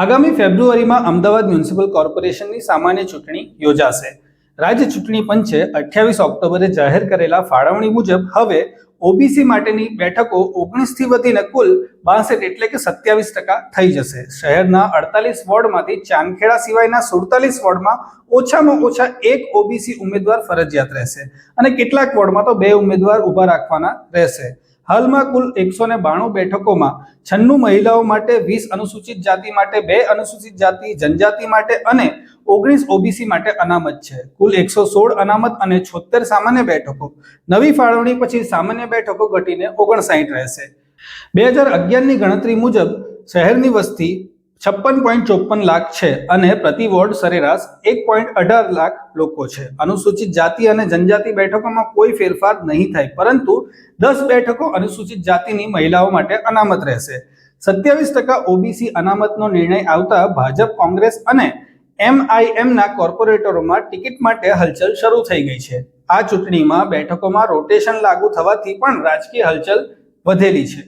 આગામી ફેબ્રુઆરીમાં અમદાવાદ મ્યુનિસિપલ કોર્પોરેશનની સામાન્ય ચૂંટણી યોજાશે. રાજ્ય ચૂંટણી પંચે અઠ્યાવીસ ઓક્ટોબરે જાહેર કરેલા ફાળવણી મુજબ હવે ઓબીસી માટેની બેઠકો ઓગણીસથી વધીને કુલ બાસઠ એટલે કે સત્યાવીસ ટકા થઈ જશે. શહેરના અડતાલીસ વોર્ડમાંથી ચાંદખેડા સિવાયના સુડતાલીસ વોર્ડમાં ઓછામાં ઓછા એક ઓબીસી ઉમેદવાર ફરજિયાત રહેશે અને કેટલાક વોર્ડમાં તો બે ઉમેદવાર ઊભા રાખવાના રહેશે. હાલમાં કુલ એકસો ને બાણું બેઠકોમાં છન્નું મહિલાઓ માટે વીસ અનુસૂચિત જાતિ માટે બે અનુસૂચિત જાતિ, જનજાતિ માટે અને ઓગણીસ ઓબીસી માટે અનામત છે. કુલ એકસો સોળ અનામત અને છોતેર સામાન્ય બેઠકો. નવી ફાળવણી પછી સામાન્ય બેઠકો ઘટીને ઓગણસાઠ રહેશે. બે હજાર અગિયારની ગણતરી મુજબ શહેરની વસ્તી છપ્પન પોઈન્ટ ચોપન લાખ છે અને પ્રતિ વોર્ડ સરેરાશ એક પોઈન્ટ અઢાર લાખ લોકો છે. અનુસૂચિત જાતિ અને જનજાતિ બેઠકોમાં કોઈ ફેરફાર નહીં થાય, પરંતુ દસ બેઠકો અનુસૂચિત જાતિની મહિલાઓ માટે અનામત રહેશે. સત્યાવીસ ટકા ઓબીસી અનામતનો નિર્ણય આવતા ભાજપ, કોંગ્રેસ અને એમઆઈએમના કોર્પોરેટરોમાં ટિકિટ માટે હલચલ શરૂ થઈ ગઈ છે. આ ચૂંટણીમાં બેઠકોમાં રોટેશન લાગુ થવાથી પણ રાજકીય હલચલ વધેલી છે.